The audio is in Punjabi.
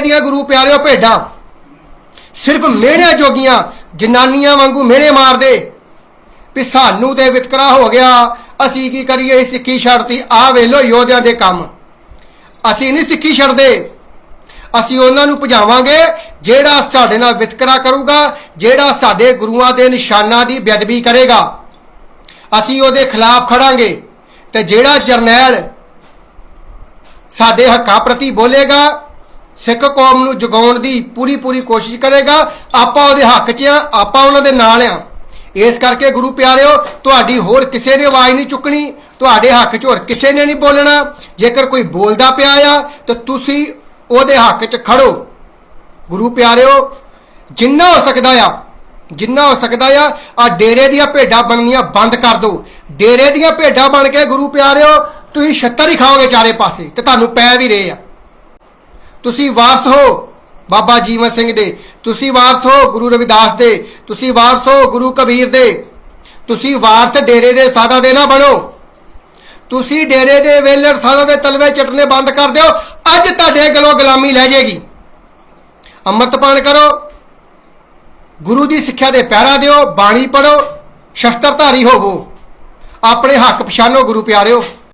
ਡੇਰੇ ਦੀਆਂ ਗੁਰੂ ਪਿਆਰਿਓ ਭੇਡਾਂ। ਸਿਰਫ ਮਿਹਣੇ ਜੋਗੀਆਂ ਜਨਾਨੀਆਂ ਵਾਂਗੂ ਮਿਹਣੇ ਮਾਰਦੇ। ਵੀ ਸਾਨੂੰ ਤੇ ਵਿਤਕਰਾ ਹੋ ਗਿਆ, ਅਸੀਂ ਕੀ ਕਰੀਏ ਸਿੱਖੀ ਛੱਡਤੀ ਆ ਵੇਲੋ ਯੋਧਿਆਂ ਦੇ ਕੰਮ। ਅਸੀਂ ਨਹੀਂ ਸਿੱਖੀ ਛੱਡਦੇ। ਅਸੀਂ ਉਹਨਾਂ ਨੂੰ ਭਜਾਵਾਂਗੇ, ਜਿਹੜਾ ਸਾਡੇ ਨਾਲ ਵਿਤਕਰਾ ਕਰੂਗਾ, ਜਿਹੜਾ ਸਾਡੇ ਗੁਰੂਆਂ ਦੇ ਨਿਸ਼ਾਨਾਂ ਦੀ ਬੇਅਦਬੀ ਕਰੇਗਾ। ਅਸੀਂ ਉਹਦੇ ਖਿਲਾਫ ਖੜਾਂਗੇ ਤੇ ਜਿਹੜਾ ਜਰਨੈਲ ਸਾਡੇ ਹੱਕਾਂ ਪ੍ਰਤੀ ਬੋਲੇਗਾ ਸਿੱਖ ਕੌਮ ਨੂੰ ਜਗਾਉਣ ਦੀ ਪੂਰੀ ਪੂਰੀ ਕੋਸ਼ਿਸ਼ ਕਰੇਗਾ। ਆਪਾਂ ਉਹਦੇ ਹੱਕ 'ਚ ਆ, ਆਪਾਂ ਉਹਨਾਂ ਦੇ ਨਾਲ ਆ। ਇਸ ਕਰਕੇ ਗੁਰੂ ਪਿਆਰਿਓ, ਤੁਹਾਡੀ ਹੋਰ ਕਿਸੇ ਨੇ ਆਵਾਜ਼ ਨਹੀਂ ਚੁੱਕਣੀ, ਤੁਹਾਡੇ ਹੱਕ 'ਚ ਹੋਰ ਕਿਸੇ ਨੇ ਨਹੀਂ ਬੋਲਣਾ। ਜੇਕਰ ਕੋਈ ਬੋਲਦਾ ਪਿਆ ਆ, ਤਾਂ ਤੁਸੀਂ ਉਹਦੇ ਹੱਕ 'ਚ ਖੜੋ। ਗੁਰੂ ਪਿਆਰਿਓ, ਜਿੰਨਾ ਹੋ ਸਕਦਾ ਆ, ਜਿੰਨਾ ਹੋ ਸਕਦਾ ਆ ਆ ਡੇਰੇ ਦੀਆਂ ਭੇਡਾਂ ਬਣਨੀਆਂ ਬੰਦ ਕਰ ਦਿਓ। ਡੇਰੇ ਦੀਆਂ ਭੇਡਾਂ ਬਣ ਕੇ ਗੁਰੂ ਪਿਆਰਿਓ, ਤੁਸੀਂ ਛੱਤਰ ਹੀ ਖਾਓਗੇ ਚਾਰੇ ਪਾਸੇ, ਤੇ ਤੁਹਾਨੂੰ ਪੈ ਵੀ ਰਹੇ ਆ। ਤੁਸੀਂ ਵਾਰਸ ਹੋ ਬਾਬਾ ਜੀਵਨ ਸਿੰਘ ਦੇ। ਤੁਸੀਂ ਵਾਰਸ ਹੋ ਗੁਰੂ ਰਵਿਦਾਸ ਦੇ। ਤੁਸੀਂ ਵਾਰਸ ਹੋ ਗੁਰੂ ਕਬੀਰ ਦੇ। ਤੁਸੀਂ ਵਾਰਸ ਡੇਰੇ ਦੇ ਸਾਦਾ ਦੇ ਨਾ ਬਣੋ। ਤੁਸੀਂ ਡੇਰੇ ਦੇ ਵੇਲੜ ਸਾਦਾ ਦੇ ਤਲਵੇ ਚਟਨੇ ਬੰਦ ਕਰ ਦਿਓ। ਅੱਜ ਤੁਹਾਡੇ ਗਲੋਂ ਗੁਲਾਮੀ ਲੈ ਜਾਏਗੀ ਅੰਮ੍ਰਿਤਪਾਨ ਕਰੋ। ਗੁਰੂ ਦੀ ਸਿੱਖਿਆ ਦੇ ਪਹਿਰਾ ਦਿਓ। ਬਾਣੀ ਪੜੋ ਸ਼ਸਤਰਧਾਰੀ ਹੋਵੋ। ਆਪਣੇ ਹੱਕ ਪਛਾਣੋ ਗੁਰੂ ਪਿਆਰਿਓ।